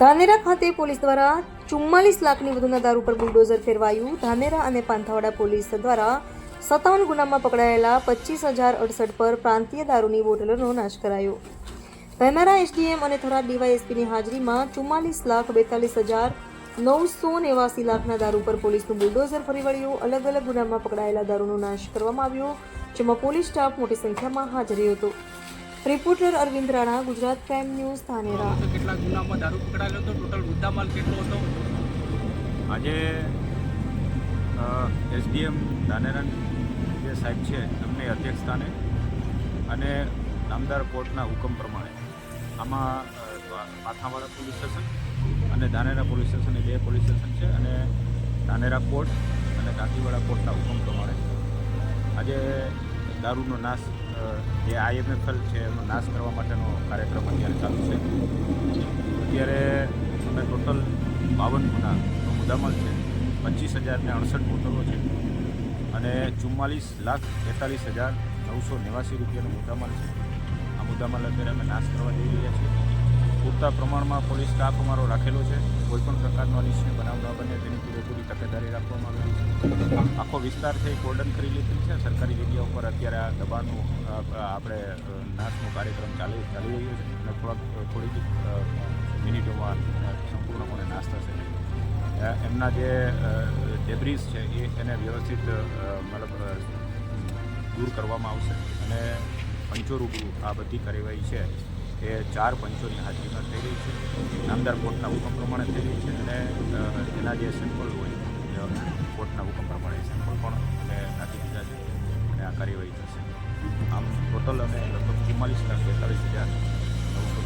ધાનેરા ખાતે પોલીસ દ્વારા ચુમ્માલીસ લાખની વધુના દારૂ પર બુલડોઝર ફેરવાયું. ધાનેરા અને પાંથાવાડા પોલીસ દ્વારા સત્તાવન ગુનામાં પકડાયેલા પચીસ હજાર અડસઠ પર પ્રાંતીય દારૂની બોટલોનો નાશ કરાયો. ધાનેરા એસડીએમ અને થરાદ ડીવાયએસપીની હાજરીમાં ચુમ્માલીસ લાખ બેતાલીસ હજાર નવસો નેવાસી લાખના દારૂ પર પોલીસનું બુલડોઝર ફરી વળ્યું. અલગ અલગ ગુનામાં પકડાયેલા દારૂનો નાશ કરવામાં આવ્યો, જેમાં પોલીસ સ્ટાફ મોટી સંખ્યામાં હાજરી હતો. Reporter Arvind Rana Gujarat crime news Dhanera. તો કેટલા ગુનામાં દારૂ પકડાયેલો હતો? ટોટલ મુદ્દામાલ કેટલો હતો? આજે એસડીએમ ધાનેરાન જે સાહેબ છે એમની અધ્યક્ષસ્થાને અને નામદાર કોર્ટના હુકમ પ્રમાણે આમાં માથાવાળા માથાવાડા પોલીસ સ્ટેશન અને ધાનેરા પોલીસ સ્ટેશન એ બે પોલીસ સ્ટેશન છે અને ધાનેરા કોર્ટ અને કાંતીવાડા કોર્ટના હુકમ પ્રમાણે. આજે દારૂનો નાશ જે આઈએમએફએલ છે, એનો નાશ કરવા માટેનો કાર્યક્રમ અત્યારે ચાલુ છે. અત્યારે અમે ટોટલ બાવન ગુનાનો મુદ્દામાલ છે. પચીસ હજારને અડસઠ બોટલો છે અને ચુમ્માલીસ લાખ તેતાલીસ હજાર નવસો નેવાસી રૂપિયાનો મુદ્દામાલ છે. આ મુદ્દામાલ અત્યારે અમે નાશ કરવા જઈ રહ્યા છીએ. પૂરતા પ્રમાણમાં પોલીસ સ્ટાફ અમારો રાખેલો છે. કોઈપણ પ્રકારનો અનિશ્ચય બનાવ ન બને તેની પૂરેપૂરી તકેદારી રાખવામાં આવેલી છે. આખો વિસ્તાર છે એ કોર્ડન કરી લીધેલ છે. સરકારી જગ્યા ઉપર અત્યારે આ દબાણનું આપણે નાશનો કાર્યક્રમ ચાલી ચાલી રહ્યો છે. અને થોડાક થોડીક મિનિટોમાં સંપૂર્ણપણે નાશ થશે. એમના જે ડેબ્રીઝ છે એ એને વ્યવસ્થિત મતલબ દૂર કરવામાં આવશે. અને પંચો રૂબરૂ આ બધી કાર્યવાહી છે. એ ચાર પંચોની હાજરીમાં થઈ રહી છે. નામદાર કોર્ટના હુકમ પ્રમાણે થઈ રહી છે અને એના જે સેમ્પલ હોય કોર્ટના હુકમ પ્રમાણે સેમ્પલ પણ અમે નાખી દીધા છે અને આ કાર્યવાહી થશે. આમ ટોટલ અમે લગભગ ચુમ્માલીસ લાખ બેતાલીસ હજાર નવસો